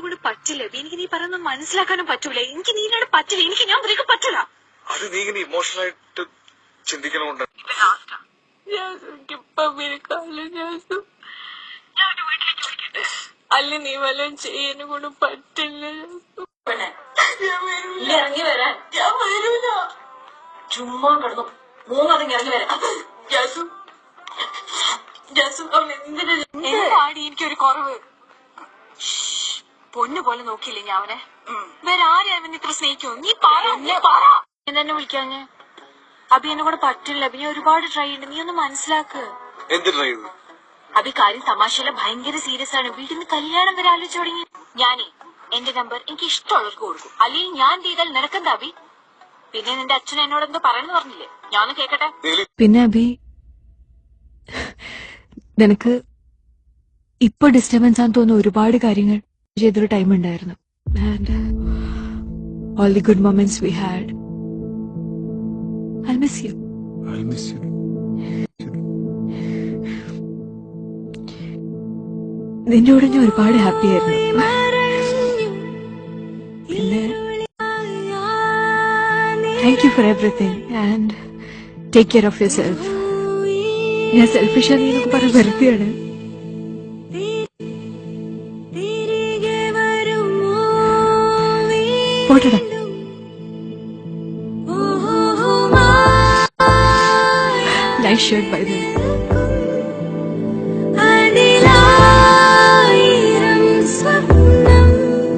കൊണ്ട് പറ്റില്ല. എനിക്ക് നീ പറയുന്നത് മനസ്സിലാക്കാനും പറ്റൂല. എനിക്ക് നീനോട് പറ്റില്ല. എനിക്ക് ഞാൻ നിനക്ക് പറ്റില്ല. അത് നീ ഇങ്ങനെ ഇമോഷണൽ ആയിട്ട് വിളിക്കട്ടെ? അല്ല നീ വല്ലതും ചെയ്യാനും കൂടെ പറ്റില്ല. ഇറങ്ങി വരാൻ. ഞാൻ വരൂല. ചുമ്മാ കിടന്നു. മൂന്നതും ഇറങ്ങി വരാം. ജാസു ജാസു അവൻ എന്തിനാ പാടി എനിക്കൊരു കുറവ്. പൊന്നു പോലെ നോക്കിയില്ലേ ഞാൻ അവനെ വേറെ ആരെയാ അവൻ ഇത്ര സ്നേഹിക്കും നീ പറ നീ പറ. നീ തന്നെ വിളിക്കാഞ്ഞ് അബി എന്നെ കൂടെ പറ്റില്ല. അബി ഞാൻ ഒരുപാട് ട്രൈ ഉണ്ട് നീ ഒന്ന് മനസ്സിലാക്ക്. എന്ത് ട്രൈ ചെയ്തു? അബി കാര്യം തമാശയില ഭയങ്കര സീരിയസ് ആണ്. വീട്ടിൽ നിന്ന് കല്യാണം വരെ ആലോചിച്ചു തുടങ്ങി. ഞാനേ എന്റെ നമ്പർ എനിക്ക് ഇഷ്ടമുള്ളവർക്ക് കൊടുക്കും. അല്ലെങ്കിൽ ഞാൻ ചെയ്താൽ നിനക്കെന്താ അബി? പിന്നെ നിന്റെ അച്ഛൻ എന്നോട് എന്തോ പറയുന്നു പറഞ്ഞില്ലേ? ഞാനൊന്ന് കേക്കട്ടെ? പിന്നെ അഭി നിനക്ക് ഇപ്പൊ ഡിസ്റ്റർബൻസ് ആണെന്ന് തോന്നുന്ന ഒരുപാട് കാര്യങ്ങൾ. ചെയ്തൊരു ടൈം ഉണ്ടായിരുന്നു. And all the good moments we had I miss you I miss you നിന്റെ കൂടെ ഞാൻ ഒരുപാട് ഹാപ്പി ആയിരുന്നു. പിന്നെ thank you for everything and take care of your self ഞാൻ സെൽഫിഷ് ആണെന്ന് പറഞ്ഞ വെറുതെയാണ്. പോട്ടടാ നൈസ് ഷർട്ട് ബൈ ദ